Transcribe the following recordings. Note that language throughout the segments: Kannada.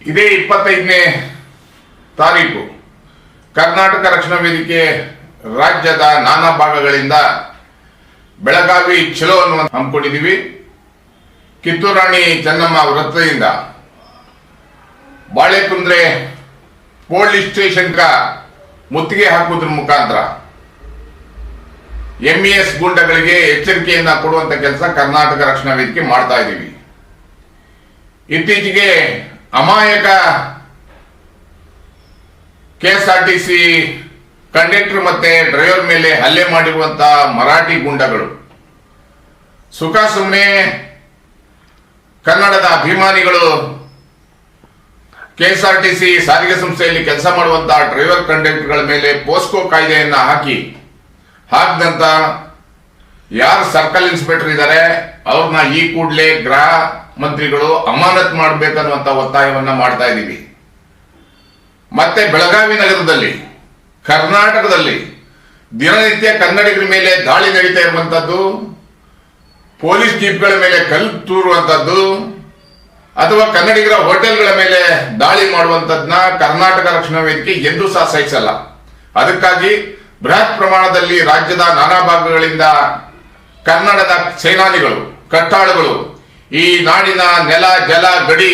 ಇದೇ ಇಪ್ಪತ್ತೈದನೇ ತಾರೀಕು. ಕರ್ನಾಟಕ ರಕ್ಷಣಾ ವೇದಿಕೆ ರಾಜ್ಯದ ನಾನಾ ಭಾಗಗಳಿಂದ ಬೆಳಗಾವಿ ಚಲೋ ಅನ್ನುವಂತ ಹಮ್ಮಿಕೊಂಡಿದ್ದೀವಿ. ಕಿತ್ತೂರಾಣಿ ಚೆನ್ನಮ್ಮ ವೃತ್ತದಿಂದ ಬಾಳೆಕುಂದ್ರೆ ಪೊಲೀಸ್ ಸ್ಟೇಷನ್ಗ ಮುತ್ತಿಗೆ ಹಾಕುವುದ್ರ ಮುಖಾಂತರ ಎಂಇಎಸ್ ಗುಂಡಗಳಿಗೆ ಎಚ್ಚರಿಕೆಯನ್ನ ಕೊಡುವಂತ ಕೆಲಸ ಕರ್ನಾಟಕ ರಕ್ಷಣಾ ವೇದಿಕೆ ಮಾಡ್ತಾ ಇದ್ದೀವಿ. ಇತ್ತೀಚೆಗೆ ಅಮಾಯಕ ಕೆಎಸ್ಆರ್ಟಿಸಿ ಕಂಡಕ್ಟರ್ ಮತ್ತೆ ಡ್ರೈವರ್ ಮೇಲೆ ಹಲ್ಲೆ ಮಾಡಿರುವಂತ ಮರಾಠಿ ಗುಂಡಗಳು. ಸುಖ ಸುಮ್ಮನೆ ಕನ್ನಡದ ಅಭಿಮಾನಿಗಳು ಕೆಎಸ್ಆರ್ಟಿಸಿ ಸಾರಿಗೆ ಸಂಸ್ಥೆಯಲ್ಲಿ ಕೆಲಸ ಮಾಡುವಂತಹ ಡ್ರೈವರ್ ಕಂಡಕ್ಟರ್ಗಳ ಮೇಲೆ ಪೋಸ್ಕೋ ಕಾಯ್ದೆಯನ್ನ ಹಾಕಿ. ಹಾಕಿದಂತ ಯಾರು ಸರ್ಕಲ್ ಇನ್ಸ್ಪೆಕ್ಟರ್ ಇದ್ದಾರೆ ಅವ್ರನ್ನ ಈ ಕೂಡಲೇ ಗೃಹ ಮಂತ್ರಿಗಳು ಅಮಾನತ್ ಮಾಡಬೇಕನ್ನುವಂತ ಒತ್ತಾಯವನ್ನ ಮಾಡ್ತಾ ಇದ್ದೀವಿ. ಮತ್ತೆ ಬೆಳಗಾವಿ ನಗರದಲ್ಲಿ, ಕರ್ನಾಟಕದಲ್ಲಿ ದಿನನಿತ್ಯ ಕನ್ನಡಿಗರ ಮೇಲೆ ದಾಳಿ ನಡೀತಾ ಇರುವಂತದ್ದು, ಪೊಲೀಸ್ ಜೀಪ್ಗಳ ಮೇಲೆ ಕಲ್ಲು ತೂರುವಂತದ್ದು, ಅಥವಾ ಕನ್ನಡಿಗರ ಹೋಟೆಲ್ಗಳ ಮೇಲೆ ದಾಳಿ ಮಾಡುವಂತದ್ನ ಕರ್ನಾಟಕ ರಕ್ಷಣಾ ವೇದಿಕೆ ಎಂದೂ ಸಹ ಸಹಿಸಲ್ಲ. ಅದಕ್ಕಾಗಿ ಬೃಹತ್ ಪ್ರಮಾಣದಲ್ಲಿ ರಾಜ್ಯದ ನಾನಾ ಭಾಗಗಳಿಂದ ಕನ್ನಡದ ಸೇನಾನಿಗಳು, ಕಟ್ಟಾಳುಗಳು, ಈ ನಾಡಿನ ನೆಲ, ಜಲ, ಗಡಿ,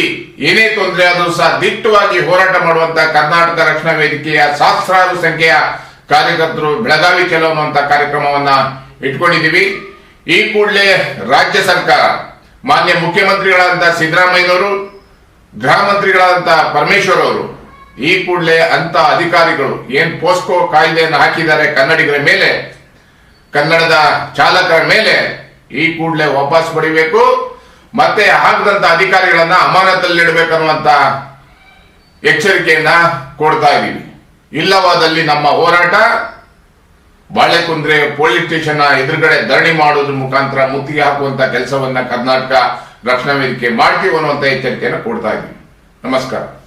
ಏನೇ ತೊಂದರೆ ಆದರೂ ಸಹ ದಿಟ್ಟವಾಗಿ ಹೋರಾಟ ಮಾಡುವಂತ ಕರ್ನಾಟಕ ರಕ್ಷಣಾ ವೇದಿಕೆಯ ಸಹಸ್ರಾರು ಸಂಖ್ಯೆಯ ಕಾರ್ಯಕರ್ತರು, ಬೆಳಗಾವಿ ಚಲೋ ಅನ್ನುವಂತ ಕಾರ್ಯಕ್ರಮವನ್ನ ಇಟ್ಕೊಂಡಿದ್ದೀವಿ. ಈ ಕೂಡಲೇ ರಾಜ್ಯ ಸರ್ಕಾರ, ಮಾನ್ಯ ಮುಖ್ಯಮಂತ್ರಿಗಳಾದಂಥ ಸಿದ್ದರಾಮಯ್ಯನವರು, ಗೃಹ ಮಂತ್ರಿಗಳಾದಂಥ ಪರಮೇಶ್ವರ್ ಅವರು ಈ ಕೂಡಲೇ ಅಂತ ಅಧಿಕಾರಿಗಳು ಏನ್ ಪೋಸ್ಕೋ ಕಾಯ್ದೆಯನ್ನು ಹಾಕಿದ್ದಾರೆ ಕನ್ನಡಿಗರ ಮೇಲೆ ಕನ್ನಡದ ಚಾಲಕರ ಮೇಲೆ ಈ ಕೂಡಲೇ ವಾಪಸ್ ಪಡಿಬೇಕು. ಮತ್ತೆ ಹಾಕದಂತ ಅಧಿಕಾರಿಗಳನ್ನ ಅಮಾನತಲ್ಲಿಡಬೇಕನ್ನುವಂತ ಎಚ್ಚರಿಕೆಯನ್ನ ಕೊಡ್ತಾ ಇದ್ದೀವಿ. ಇಲ್ಲವಾದಲ್ಲಿ ನಮ್ಮ ಹೋರಾಟ ಬಾಳೆಕುಂದ್ರೆ ಪೊಲೀಸ್ ಸ್ಟೇಷನ್ ಎದುರುಗಡೆ ಧರಣಿ ಮಾಡೋದ್ರ ಮುಖಾಂತರ ಮುತ್ತಿಗೆ ಹಾಕುವಂತ ಕೆಲಸವನ್ನ ಕರ್ನಾಟಕ ರಕ್ಷಣಾ ವೇದಿಕೆ ಮಾಡ್ತೀವಿ ಅನ್ನುವಂತ ಎಚ್ಚರಿಕೆಯನ್ನು ಕೊಡ್ತಾ ಇದ್ದೀವಿ. ನಮಸ್ಕಾರ.